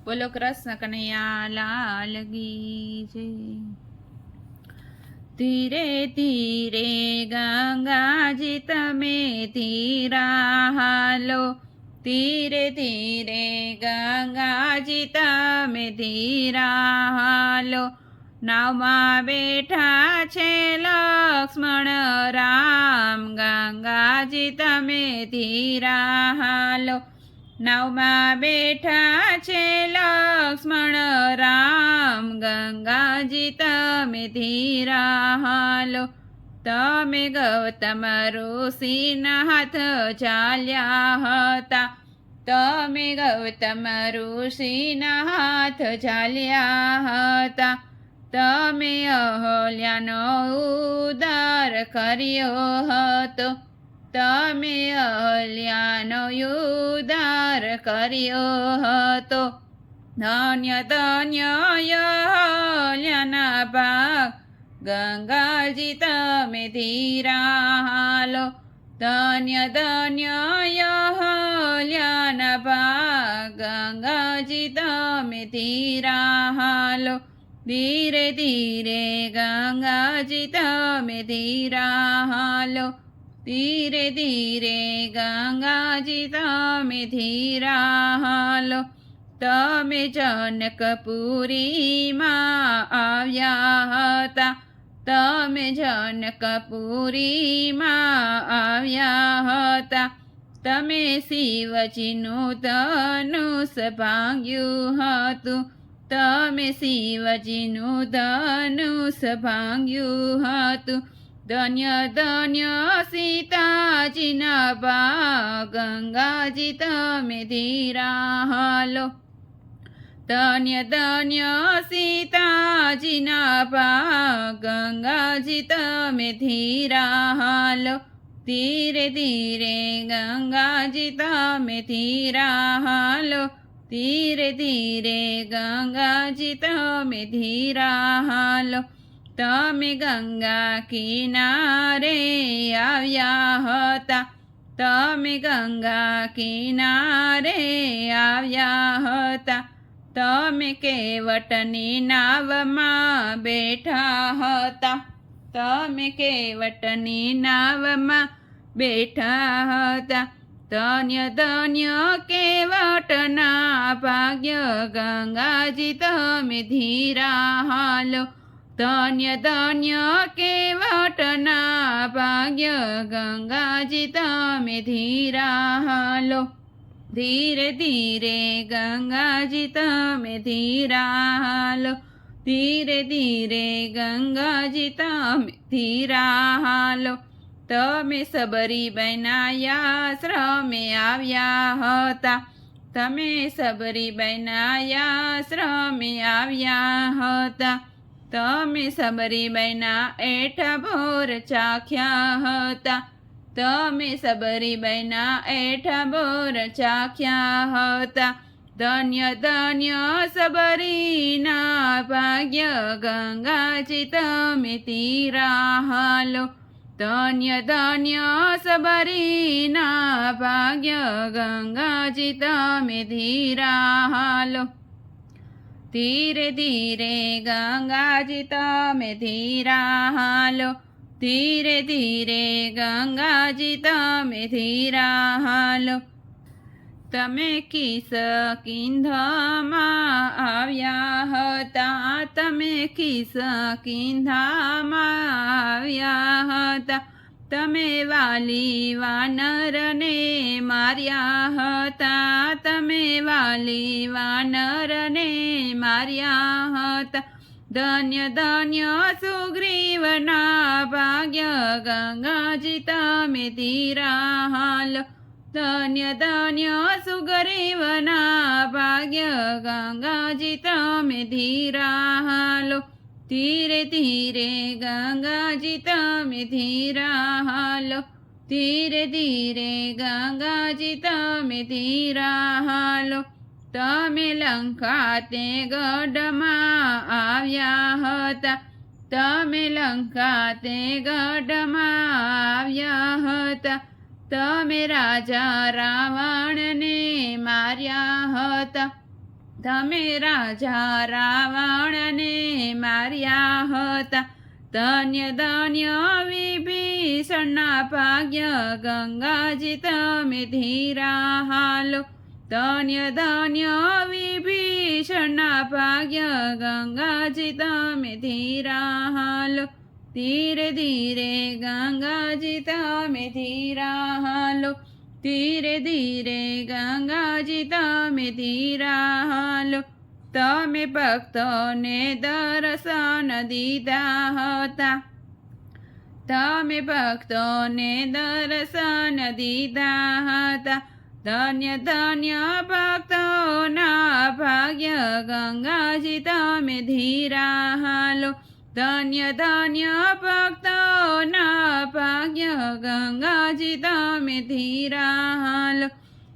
બોલો કૃષ્ણ કનૈયા લાલ ગી જય ધીરે ધીરે ગંગાજી તમે ધીરા હાલો ધીરે ધીરે ગંગાજી તમે ધીરા હાલો નાવમાં બેઠા છે લક્ષ્મણ રામ ગંગાજી તમે ધીરા હાલો નાવમાં બેઠા છે લક્ષ્મણ રામ, ગંગાજી, તમે ધીરા હાલો તમે ગૌતમ ઋષિના હાથ ચાલ્યા હતા. તમે ગૌતમ ઋષિના હાથ ચાલ્યા હતા. તમે અહલ્યાનો ઉદ્ધાર કર્યો હતો. તમે અહલ્યાનો ઉદ્ધાર કર્યો હતો. ધન્ય ધન્ય અહલ્યાના ભાગ. ગંગાજી, તમે ધીરા હાલો ધન્ય ધન્ય અહલ્યાના ભાગ. ગંગાજી, તમે ધીરા હાલો ધીરે ધીરે ગંગાજી, તમે ધીરા હાલો ધીરે ધીરે ગંગાજી તમે ધીરા હાલો તમે જનકપુરીમાં આવ્યા હતા તમે જનકપુરીમાં આવ્યા હતા તમે શિવજીનું ધનુષ ભાંગ્યું હતું તમે શિવજીનું ધનુષ ભાંગ્યું હતું ધન્ય ધન્ય સીતાજીના બા ગંગાજી તમે ધીરા હાલો ધન્ય ધન્ય સીતાજીના બા ગંગાજી તમે ધીરા હાલો ધીરે ધીરે ગંગાજી તમે ધીરા હાલો ધીરે ધીરે ગંગાજી તમે ધીરા હાલો તમે ગંગા કિનારે આવ્યા હતા. તમે ગંગા કિનારે આવ્યા હતા. તમે કેવટની નાવમાં બેઠા હતા? તમે કેવટની નાવમાં બેઠા હતા? ધન્ય ધન્ય કેવટના ભાગ્ય ગંગાજી, તમે ધીરા હાલો. ધન્ય ધન્ય કેવટના ભાગ્ય ગંગાજી તમે ધીરા હાલો ધીરે ધીરે ગંગાજી તમે ધીરા હાલો ધીરે ધીરે ગંગાજી તમે ધીરા હાલો તમે સબરી બનાયા શ્રમે આવ્યા હતા તમે સબરી બનાયા શ્રમે આવ્યા હતા તમે સબરીબાઈના એઠા ભોર ચાખ્યા હતા. તમે સબરીબાઈના એઠા ભોર ચાખ્યા હતા. ધન્ય ધન્ય સબરીના ભાગ્ય ગંગાજી તમે તીરા હાલો. ધન્ય ધન્ય સબરીના ભાગ્ય ગંગાજી તમે ધીરા હાલો. ધીરે ધીરે ગંગાજી તમે ધીરા હાલો ધીરે ધીરે ગંગાજી તમે ધીરા હાલો તમે કિસ કિંધામાં આવ્યા હતા? તમે કિસ કિંધામાં આવ્યા હતા? તમે વાલી વાનરને માર્યા હતા. તમે વાલી વાનરને માર્યા હતા. ધન્ય ધન્ય સુગ્રીવના ભાગ્ય ગંગાજી તમે ધીરા ધન્ય ધન્ય સુગ્રીવના ભાગ્ય ગંગાજી તમે ધીરા હાલો ધીરે ધીરે ગંગાજી તમે ધીરા હાલો ધીરે ધીરે ગંગાજી તમે ધીરા હાલો તમે લંકા તે ગઢમાં આવ્યા હતા. તમે લંકા તે ગઢમાં આવ્યા હતા. તમે રાજા રાવણને માર્યા હતા. તમે રાજા રાવણને માર્યા હતા. ધન્ય ધન્ય વિભીષણના ભાગ્ય ગંગાજી તમે ધીરા હાલો. ધન્ય ધન્ય વિભીષણના ભાગ્ય ગંગાજી તમે ધીરા હાલો. ધીરે ધીરે ગંગાજી તમે ધીરા હાલો. ધીરે ધીરે ગંગાજી તમે ધીરા હાલો તમે ભક્તોને દર્શન દીધા હતા. તમે ભક્તોને દર્શન દીધા હતા. ધન્ય ધન્ય ભક્તોના ભાગ્ય ગંગાજી તમે ધીરા હાલો ધન્ય ધન્ય ભક્તોના ભાગ્ય ગંગાજી તમે ધીરા હાલો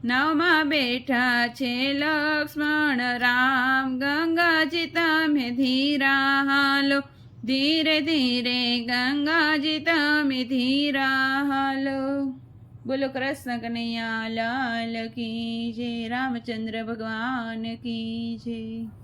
નવમાં બેઠા છે લક્ષ્મણ રામ ગંગાજી તમે ધીરા હાલો ધીરે ધીરે ગંગાજી તમે ધીરા હાલો બોલો કૃષ્ણ કનૈયા, લાલ કી જય, રામચંદ્ર ભગવાન કી જય.